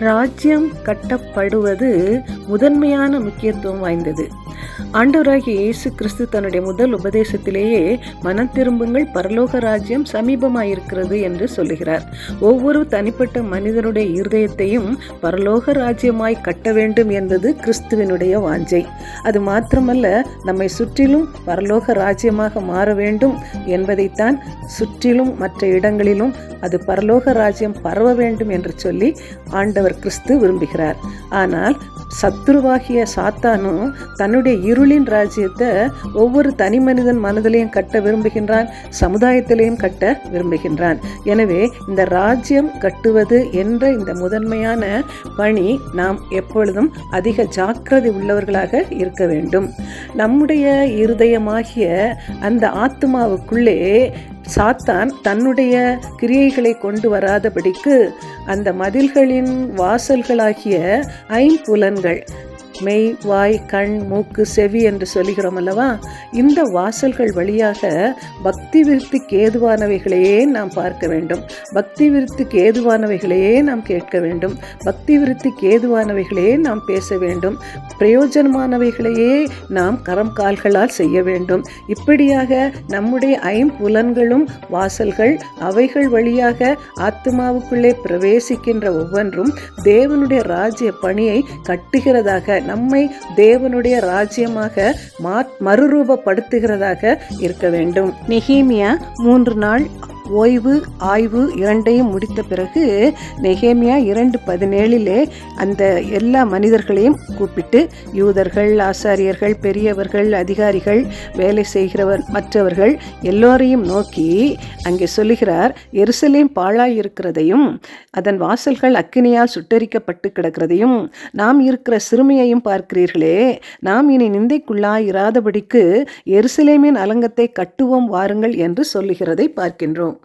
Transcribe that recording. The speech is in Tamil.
ராஜ்யம் கட்டப்படுவது முதன்மையான முக்கியத்துவம் வாய்ந்தது. ஆண்டவராகிய இயேசு கிறிஸ்து தன்னுடைய முதல் உபதேசத்திலேயே மனம் திரும்புங்கள் பரலோக ராஜ்யம் சமீபமாயிருக்கிறது என்று சொல்லுகிறார். ஒவ்வொரு தனிப்பட்ட மனிதனுடைய இருதயத்தையும் பரலோக ராஜ்யமாய் கட்ட வேண்டும் என்பது கிறிஸ்துவினுடைய வாஞ்சை. அது மாத்திரமல்ல நம்மை சுற்றிலும் பரலோக ராஜ்யமாக மாற வேண்டும் என்பதைத்தான் சுற்றிலும் மற்ற இடங்களிலும் அது பரலோக ராஜ்யம் பரவ வேண்டும் என்று சொல்லி ஆண்டவர் கிறிஸ்து விரும்புகிறார். ஆனால் சத்துருவாகிய சாத்தானும் தன்னுடைய இருளின் ராஜ்யத்தை ஒவ்வொரு தனி மனிதன் மனதிலையும் கட்ட விரும்புகின்றான் சமுதாயத்திலையும் கட்ட விரும்புகின்றான். எனவே இந்த ராஜ்யம் கட்டுவது என்ற இந்த முதன்மையான பணி நாம் எப்பொழுதும் அதிக ஜாக்கிரதை உள்ளவர்களாக இருக்க வேண்டும். நம்முடைய இருதயமாகிய அந்த ஆத்மாவுக்குள்ளே சாத்தான் தன்னுடைய கிரியைகளை கொண்டு வராதபடிக்கு அந்த மதில்களின் வாசல்களாகிய ஐம்புலன்கள் மெய் வாய் கண் மூக்கு செவி என்று சொல்லுகிறோம் அல்லவா? இந்த வாசல்கள் வழியாக பக்தி விருத்திக்கு ஏதுவானவைகளையே நாம் பார்க்க வேண்டும். பக்தி விருத்திக்கு ஏதுவானவைகளையே நாம் கேட்க வேண்டும். பக்தி விருத்திக்கு ஏதுவானவைகளையே நாம் பேச வேண்டும். பிரயோஜனமானவைகளையே நாம் கரம் கால்களால் செய்ய வேண்டும். இப்படியாக நம்முடைய ஐம்புலன்களும் வாசல்கள் அவைகள் வழியாக ஆத்மாவுக்குள்ளே பிரவேசிக்கின்ற ஒவ்வொன்றும் தேவனுடைய ராஜ்ய பணியை கட்டுகிறதாக நம்மை தேவனுடைய ராஜ்யமாக மறுரூபப்படுத்துகிறதாக இருக்க வேண்டும். நெஹீமியா மூன்று நாள் ஓய்வு ஆய்வு இரண்டையும் முடித்த பிறகு நெகேமியா இரண்டு பதினேழிலே அந்த எல்லா மனிதர்களையும் கூப்பிட்டு யூதர்கள் ஆசாரியர்கள் பெரியவர்கள் அதிகாரிகள் வேலை செய்கிறவர் மற்றவர்கள் எல்லோரையும் நோக்கி அங்கே சொல்லுகிறார் எருசலேம் பாழாயிருக்கிறதையும் அதன் வாசல்கள் அக்கினியால் சுட்டரிக்கப்பட்டு கிடக்கிறதையும் நாம் இருக்கிற சிறுமியையும் பார்க்கிறீர்களே நாம் இனி நிந்தைக்குள்ளாயிராதபடிக்கு எருசலேமின் அலங்கத்தை கட்டுவோம் வாருங்கள் என்று சொல்லுகிறதை பார்க்கின்றோம்.